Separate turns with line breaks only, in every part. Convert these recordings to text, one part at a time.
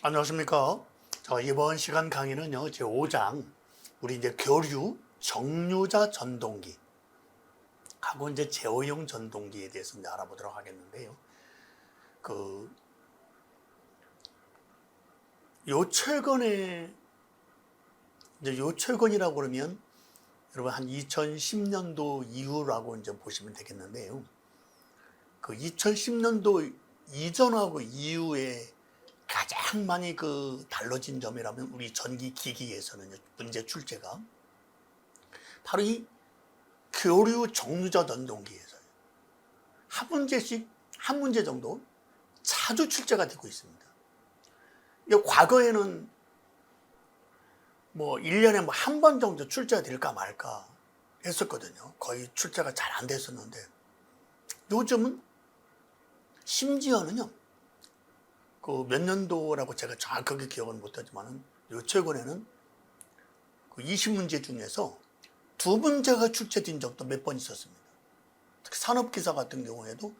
안녕하십니까. 자, 이번 시간 강의는요, 제 5장, 우리 이제 교류 정류자 전동기, 하고 이제 제어용 전동기에 대해서 이제 알아보도록 하겠는데요. 그, 요 최근에, 이제 요 최근이라고 그러면, 여러분 한 2010년도 이후라고 이제 보시면 되겠는데요. 그 2010년도 이전하고 이후에 가장 많이 그 달라진 점이라면 우리 전기 기기에서는 문제 출제가 바로 이 교류 정류자 전동기에서요. 한 문제씩 한 문제 정도 자주 출제가 되고 있습니다. 과거에는 뭐 1년에 뭐 한 번 정도 출제가 될까 말까 했었거든요. 거의 출제가 잘 안 됐었는데 요즘은 심지어는요. 그 몇 년도라고 제가 정확하게 기억은 못하지만은 요 최근에는 그 20문제 중에서 두 문제가 출제된 적도 몇 번 있었습니다. 특히 산업기사 같은 경우에도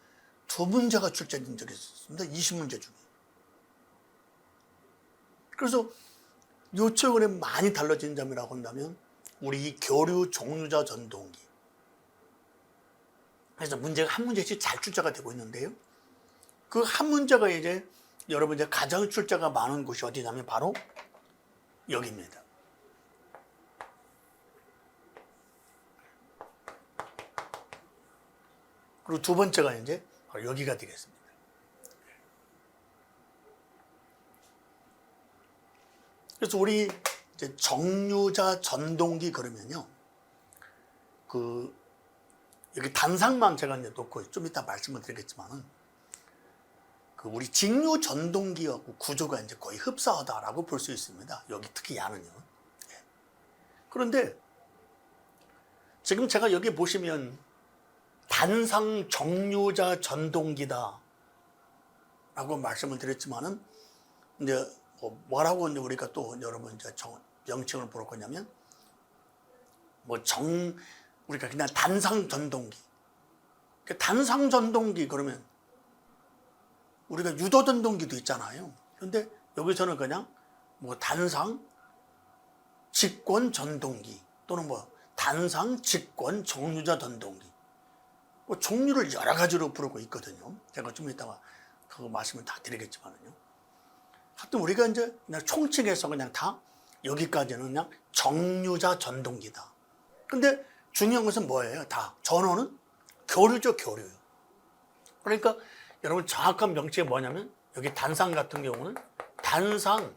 두 문제가 출제된 적이 있었습니다. 20문제 중에. 그래서 요 최근에 많이 달라진 점이라고 한다면 우리 이 교류 종류자 전동기. 그래서 문제가 한 문제씩 잘 출제가 되고 있는데요. 그 한 문제가 이제 여러분 이제 가장 출제가 많은 곳이 어디냐면 바로 여기입니다. 그리고 두 번째가 이제 바로 여기가 되겠습니다. 그래서 우리 이제 정류자 전동기 그러면요. 그 여기 단상만 제가 이제 놓고 좀 이따 말씀을 드리겠지만은 그 우리 직류 전동기하고 구조가 이제 거의 흡사하다라고 볼 수 있습니다. 여기 특히 야는요. 예. 그런데 지금 제가 여기 보시면 단상 정류자 전동기다 라고 말씀을 드렸지만은 이제 뭐 뭐라고 이제 우리가 또 여러분 이제 정, 명칭을 부를 거냐면 뭐 정 우리가 그냥 단상 전동기 그 단상 전동기 그러면 우리가 유도 전동기도 있잖아요. 그런데 여기서는 그냥 뭐 단상 직권 전동기 또는 뭐 단상 직권 정류자 전동기 뭐 종류를 여러 가지로 부르고 있거든요. 제가 좀 이따가 그거 말씀을 다 드리겠지만은요. 하여튼 우리가 이제 그냥 총칭해서 그냥 다 여기까지는 그냥 정류자 전동기다. 근데 중요한 것은 뭐예요? 다 전원은 교류죠, 교류요. 그러니까 여러분 정확한 명칭이 뭐냐면 여기 단상 같은 경우는 단상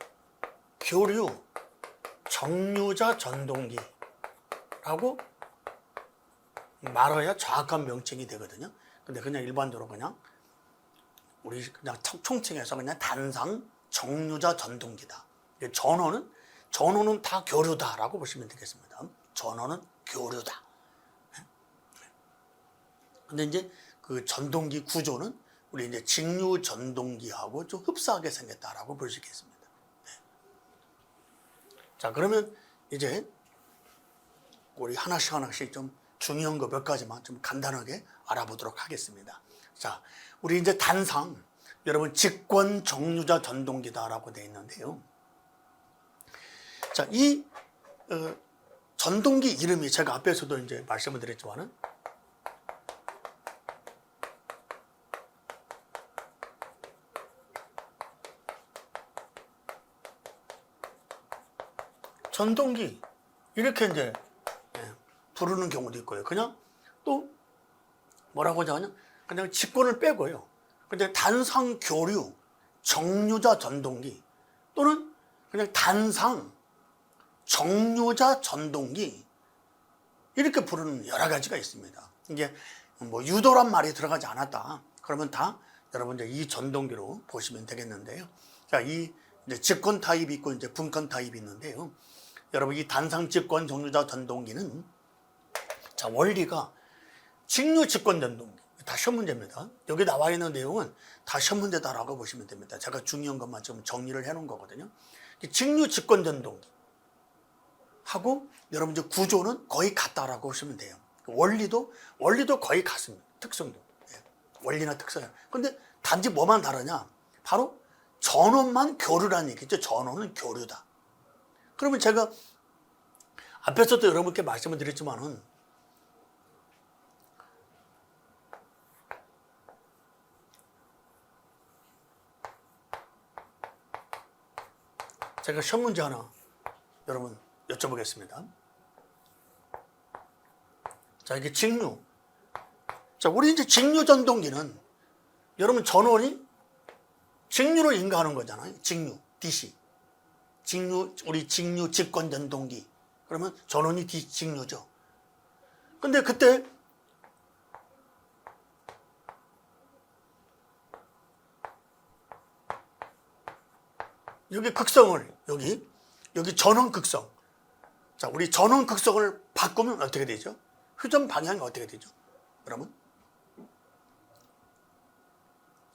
교류 정류자 전동기라고 말해야 정확한 명칭이 되거든요. 근데 그냥 일반적으로 그냥 우리 그냥 총칭해서 그냥 단상 정류자 전동기다. 전원은 전원은 다 교류다라고 보시면 되겠습니다. 전원은 교류다. 근데 이제 그 전동기 구조는 우리 이제 직류 전동기하고 좀 흡사하게 생겼다라고 볼 수 있겠습니다. 네. 자, 그러면 이제 우리 하나씩 하나씩 좀 중요한 거 몇 가지만 좀 간단하게 알아보도록 하겠습니다. 자, 우리 이제 단상 여러분 직권 정류자 전동기다라고 되어 있는데요. 자, 이 어, 전동기 이름이 제가 앞에서도 이제 말씀을 드렸지만은 전동기 이렇게 이제 예, 부르는 경우도 있고요. 그냥 또 뭐라고 하냐 그냥 직권을 빼고요. 근데 단상 교류 정류자 전동기 또는 그냥 단상 정류자 전동기 이렇게 부르는 여러 가지가 있습니다. 이게 뭐 유도란 말이 들어가지 않았다. 그러면 다 여러분들 이 전동기로 보시면 되겠는데요. 자, 이 이제 직권 타입이 있고 이제 분권 타입이 있는데요. 여러분 이 단상 직권 정류자 전동기는 자 원리가 직류 직권 전동기 다 시험 문제입니다. 여기 나와 있는 내용은 다 시험 문제다라고 보시면 됩니다. 제가 중요한 것만 좀 정리를 해놓은 거거든요. 직류 직권 전동기 하고 여러분 이제 구조는 거의 같다라고 보시면 돼요. 원리도 원리도 거의 같습니다. 특성도 예. 원리나 특성. 근데 단지 뭐만 다르냐? 바로 전원만 교류라는 얘기죠. 전원은 교류다. 그러면 제가 앞에서도 여러분께 말씀을 드렸지만은 제가 시험 문제 하나 여러분 여쭤보겠습니다. 자, 이게 직류. 자, 우리 이제 직류 전동기는 여러분 전원이 직류를 인가하는 거잖아요. 직류, DC. 직류, 우리 직류 직권 전동기. 그러면 전원이 직류죠. 근데 그때 여기 극성을 여기 여기 전원 극성. 자, 우리 전원 극성을 바꾸면 어떻게 되죠? 회전 방향이 어떻게 되죠? 여러분?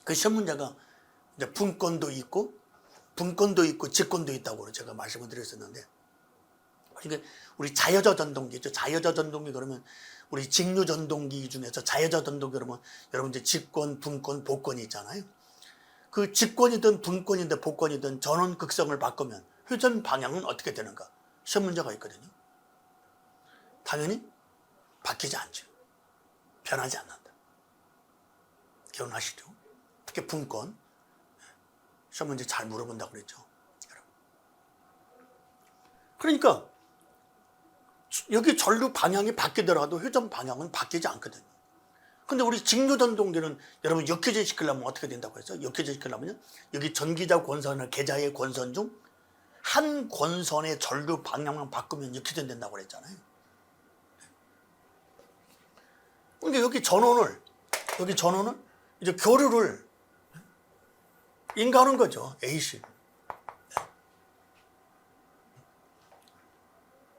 그 시험 문제가 이제 분권도 있고 분권도 있고 직권도 있다고 제가 말씀을 드렸었는데 이게 우리 자여자 전동기 죠. 자여자 전동기 그러면 우리 직류 전동기 중에서 자여자 전동기 그러면 여러분 이제 직권, 분권, 복권이 있잖아요. 그 직권이든 분권이든 복권이든 전원 극성을 바꾸면 회전 방향은 어떻게 되는가? 시험 문제가 있거든요. 당연히 바뀌지 않죠. 변하지 않는다. 기억나시죠? 특히 분권. 시험 문제 잘 물어본다고 그랬죠. 그러니까 여기 전류 방향이 바뀌더라도 회전 방향은 바뀌지 않거든요. 근데 우리 직류전동기는 여러분 역회전 시키려면 어떻게 된다고 했어요? 역회전 시키려면요. 여기 전기자 권선이나 계좌의 권선 중 한 권선의 전류 방향만 바꾸면 역회전 된다고 그랬잖아요. 그러니까 여기 전원을 여기 전원을 이제 교류를 인가하는 거죠. AC.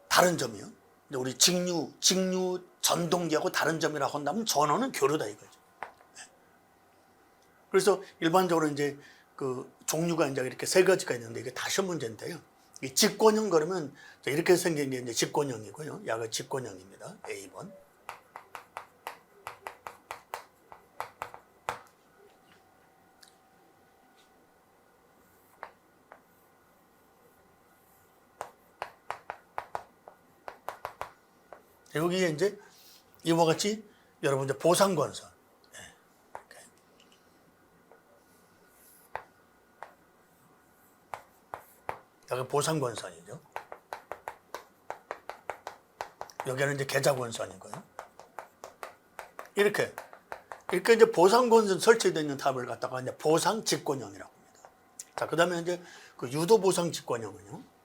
다른 점이요. 우리 직류, 직류 전동기하고 다른 점이라고 한다면 전원은 교류다 이거죠. 네. 그래서 일반적으로 이제 그 종류가 이제 이렇게 세 가지가 있는데 이게 다 시험 문제인데요. 이 직권형 그러면 이렇게 생긴 게 이제 직권형이고요. 약은 직권형입니다. A번. 여기에 이제 이와 같이 여러분 이제 보상권선. 예. 여기 보상권선이죠. 여기는 이제 계좌권선이고요. 이렇게 이렇게 이제 보상권선 설치되어 있는 탑을 갖다가 이제 보상 직권형이라고 합니다. 자, 그다음에 이제 그 유도 보상 직권형은요.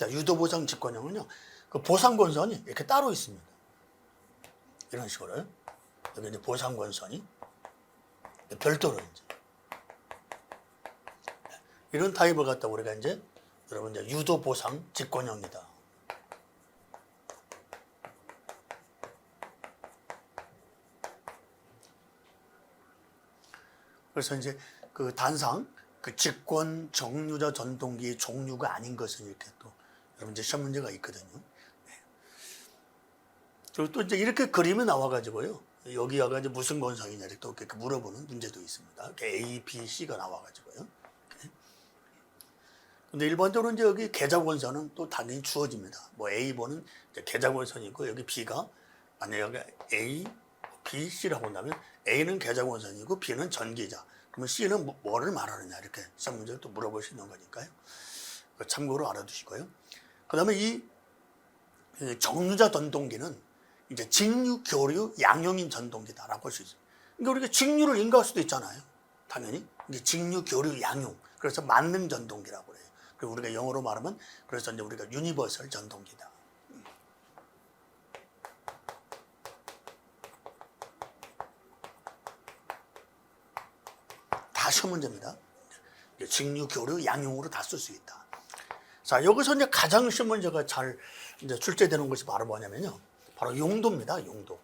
자, 유도보상 직권형은요, 그 보상권선이 이렇게 따로 있습니다. 이런 식으로. 여기 이제 보상권선이 별도로 이제. 이런 타입을 갖다 우리가 이제 여러분 이제 유도보상 직권형이다. 그래서 이제 그 단상 그 직권 정류자 전동기의 종류가 아닌 것은 이렇게 또 여러분 이제 시험 문제가 있거든요. 네. 그리고 또 이제 이렇게 그림이 나와가지고요. 여기 와가지고 무슨 권성이냐 이렇게 또 이렇게 물어보는 문제도 있습니다. A, B, C가 나와가지고요. 네. 근데 일반적으로 이제 여기 계좌 권선은 또 당연히 주어집니다. 뭐 A번은 계좌 권선이고 여기 B가 만약에 A, B, C라고 한다면 A는 계좌 권선이고 B는 전기자. 그러면 C는 뭐- 뭐를 말하느냐 이렇게 시험 문제를 또 물어볼 수 있는 거니까요. 참고로 알아두시고요. 그 다음에 이 정류자 전동기는 이제 직류 교류 양용인 전동기다라고 볼수 있어요. 그러니까 우리가 직류를 인가할 수도 있잖아요. 당연히 이게 직류 교류 양용. 그래서 만능 전동기라고 그래요. 그리고 우리가 영어로 말하면 그래서 이제 우리가 유니버설 전동기다. 다 시험 문제입니다. 직류 교류 양용으로 다 쓸 수 있다. 자, 여기서 이제 가장 문제가 잘 이제 출제되는 것이 바로 뭐냐면요. 바로 용도입니다. 용도.